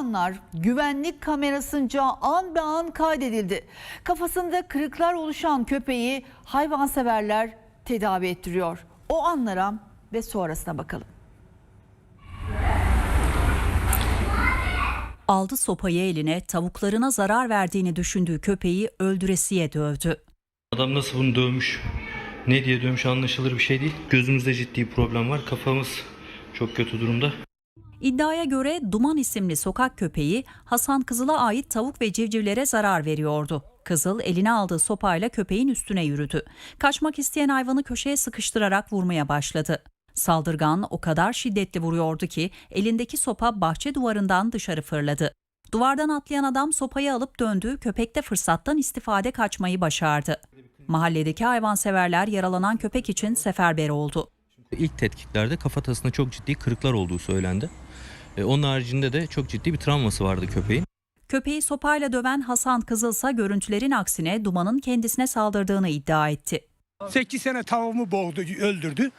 anlar güvenlik kamerasınca an be an kaydedildi. Kafasında kırıklar oluşan köpeği hayvanseverler tedavi ettiriyor. O anlara ve sonrasına bakalım. Aldı sopayı eline tavuklarına zarar verdiğini düşündüğü köpeği öldüresiye dövdü. Adam nasıl bunu dövmüş, ne diye dövmüş anlaşılır bir şey değil. Gözümüzde ciddi problem var. Kafamız çok kötü durumda. İddiaya göre Duman isimli sokak köpeği Hasan Kızıl'a ait tavuk ve civcivlere zarar veriyordu. Kızıl eline aldığı sopayla köpeğin üstüne yürüdü. Kaçmak isteyen hayvanı köşeye sıkıştırarak vurmaya başladı. Saldırgan o kadar şiddetli vuruyordu ki elindeki sopa bahçe duvarından dışarı fırladı. Duvardan atlayan adam sopayı alıp döndü, köpek de fırsattan istifade kaçmayı başardı. Mahalledeki hayvanseverler yaralanan köpek için seferber oldu. İlk tetkiklerde kafatasında çok ciddi kırıklar olduğu söylendi. E, onun haricinde de çok ciddi bir travması vardı köpeğin. Köpeği sopayla döven Hasan Kızılsa görüntülerin aksine Duman'ın kendisine saldırdığını iddia etti. 8 sene tavuğumu boğdu, öldürdü.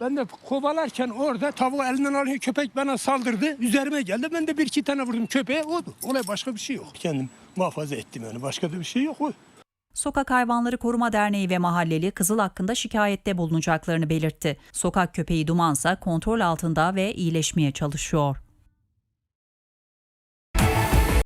Ben de kovalarken orada tavuğu elinden alıyor köpek bana saldırdı. Üzerime geldi. Ben de bir iki tane vurdum köpeğe. O olay başka bir şey yok. Kendim muhafaza ettim yani. Başka da bir şey yok. O. Sokak Hayvanları Koruma Derneği ve mahalleli Kızıl hakkında şikayette bulunacaklarını belirtti. Sokak köpeği Dumansa kontrol altında ve iyileşmeye çalışıyor.